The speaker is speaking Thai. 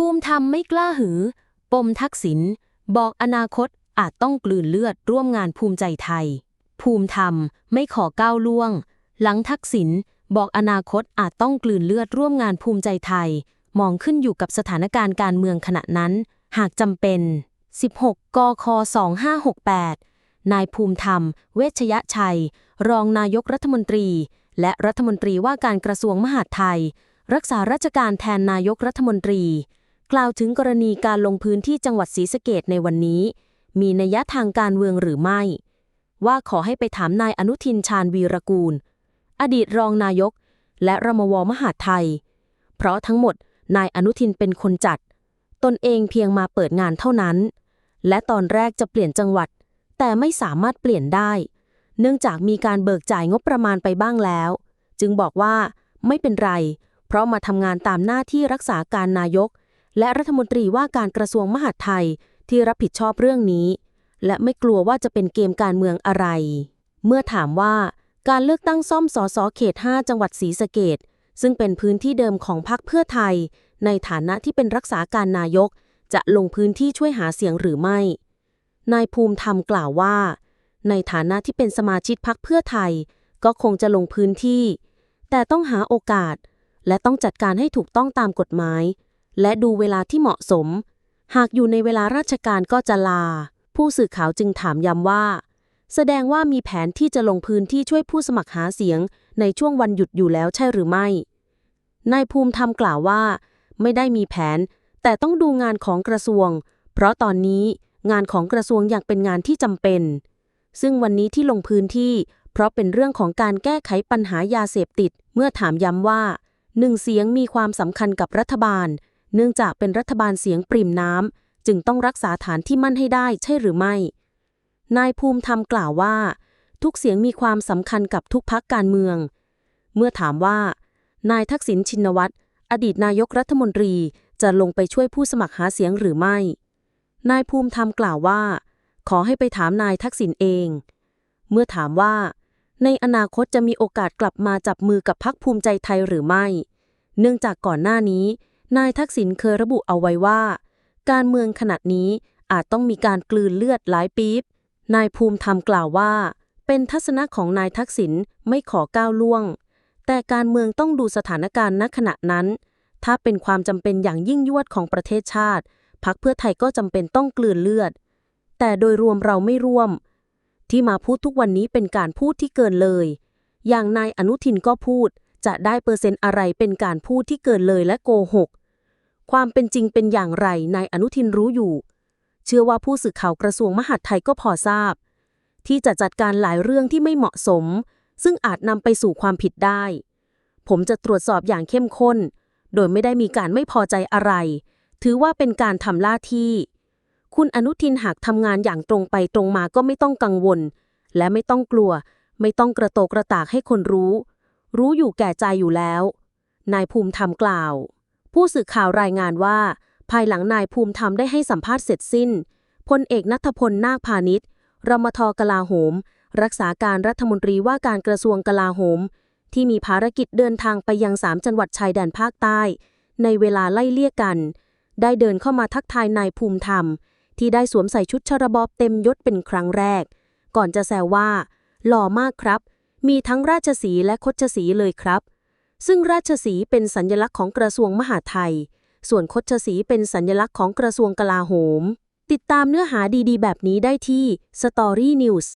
ภูมิธรรมไม่กล้าหือ ปมทักษิณบอกอนาคตอาจต้องกลืนเลือดร่วมงานภูมิใจไทย ภูมิธรรมไม่ขอก้าวล่วง หลังทักษิณบอกอนาคตอาจต้องกลืนเลือดร่วมงานภูมิใจไทย มองขึ้นอยู่กับสถานการณ์การเมืองขณะนั้น หากจำเป็น 16 กค 2568 นายภูมิธรรม เวชยชัย รองนายกรัฐมนตรี และรัฐมนตรีว่าการกระทรวงมหาดไทย รักษาราชการแทนนายกรัฐมนตรี กล่าวถึงกรณีการลงพื้นที่จังหวัดศรีสะเกดในวันนี้ มีนัยทางการเมืองหรือไม่ ว่าขอให้ไปถามนายอนุทินชาญวีรกูล อดีตรองนายก และรมวมหาไทย เพราะทั้งหมดนายอนุทินเป็นคนจัด ตนเองเพียงมาเปิดงานเท่านั้น และตอนแรกจะเปลี่ยนจังหวัด แต่ไม่สามารถเปลี่ยนได้ เนื่องจากมีการเบิกจ่ายงบประมาณไปบ้างแล้ว จึงบอกว่าไม่เป็นไร เพราะมาทำงานตามหน้าที่รักษาการนายก และรัฐมนตรีว่าการกระทรวงมหาดไทยที่รับผิดชอบเรื่องนี้ และไม่กลัวว่าจะเป็นเกมการเมืองอะไร เมื่อถามว่าการเลือกตั้งซ่อมสสเขต 5 จังหวัดศรีสะเกดซึ่งเป็นพื้นที่เดิมของพรรคเพื่อไทย ในฐานะที่เป็นรักษาการนายก จะลงพื้นที่ช่วยหาเสียงหรือไม่ นายภูมิธรรมกล่าวว่า ในฐานะที่เป็นสมาชิกพรรคเพื่อไทย ก็คงจะลงพื้นที่ แต่ต้องหาโอกาส และต้องจัดการให้ถูกต้องตามกฎหมาย และดูเวลาที่เหมาะสม หากอยู่ในเวลาราชการก็จะลา ผู้สื่อข่าวจึงถามย้ำว่า แสดงว่ามีแผนที่จะลงพื้นที่ช่วยผู้สมัครหาเสียง ในช่วงวันหยุดอยู่แล้วใช่หรือไม่นายภูมิธรรมกล่าวว่า ไม่ได้มีแผน แต่ต้องดูงานของกระทรวง เพราะตอนนี้งานของกระทรวงอยังเป็นงานที่จำเป็น ซึ่งวันนี้ที่ลงพื้นที่ เพราะเป็นเรื่องของการแก้ไขปัญหายาเสพติด เมื่อถามย้ำว่าหนึ่งเสียงมีความสำคัญกับรัฐบาล เนื่องจากเป็นรัฐบาลเสียงปริ่มน้ำ จึงต้องรักษาฐานที่มั่นให้ได้ใช่หรือไม่ นายภูมิธรรมกล่าวว่า ทุกเสียงมีความสำคัญกับทุกพักการเมือง เมื่อถามว่า นายทักษิณชินวัตรอดีตนายกรัฐมนตรีจะลงไปช่วยผู้สมัครหาเสียงหรือไม่ นายภูมิธรรมกล่าวว่า ขอให้ไปถามนายทักษิณเอง เมื่อถามว่า ในอนาคตจะมีโอกาสกลับมาจับมือกับพักภูมิใจไทยหรือไม่ เนื่องจากก่อนหน้านี้ นายทักษิณเคยระบุเอาไว้ว่า การเมืองขนาดนี้อาจต้องมีการกลืนเลือดหลายปี๊บ นายภูมิธรรมกล่าวว่า เป็นทัศนะของนายทักษิณไม่ขอก้าวล่วง แต่การเมืองต้องดูสถานการณ์ณขณะนั้น ถ้าเป็นความจำเป็นอย่างยิ่งยวดของประเทศชาติ พักเพื่อไทยก็จำเป็นต้องกลืนเลือด แต่โดยรวมเราไม่ร่วม ที่มาพูดทุกวันนี้เป็นการพูดที่เกินเลย อย่างนายอนุทินก็พูดจะได้เปอร์เซ็นต์อะไรเป็นการพูดที่เกินเลยและโกหก ความเป็นจริงเป็นอย่างไรนายอนุทินรู้อยู่ เชื่อว่าผู้สื่อข่าวกระทรวงมหาดไทยก็พอทราบ ที่จะจัดการหลายเรื่องที่ไม่เหมาะสม ซึ่งอาจนำไปสู่ความผิดได้ ผมจะตรวจสอบอย่างเข้มข้น โดยไม่ได้มีการไม่พอใจอะไร ถือว่าเป็นการทำหน้าที่ คุณอนุทินหากทำงานอย่างตรงไปตรงมาก็ไม่ต้องกังวล และไม่ต้องกลัว ไม่ต้องกระโตกกระตากให้คนรู้ รู้อยู่แก่ใจอยู่แล้ว นายภูมิธรรมกล่าว ผู้สื่อข่าวรายงานว่า ภายหลังนายภูมิธรรมได้ให้สัมภาษณ์เสร็จสิ้นพลเอกนัทพลนาคพาณิชย์รมทกลาโหม รักษาการรัฐมนตรีว่าการกระทรวงกลาโหม ที่มีภารกิจเดินทางไปยังสามจังหวัดชายแดนภาคใต้ ในเวลาไล่เลี่ยกัน ได้เดินเข้ามาทักทายนายภูมิธรรม ที่ได้สวมใส่ชุดชรบอบเต็มยศเป็นครั้งแรก ก่อนจะแซวว่า หล่อมากครับ มีทั้งราชสีและคชสีเลยครับ ซึ่งราชสีเป็นสัญลักษณ์ของกระทรวงมหาดไทย ส่วนคชสีเป็นสัญลักษณ์ของกระทรวงกลาโหม ติดตามเนื้อหาดีๆ แบบนี้ได้ที่ Story News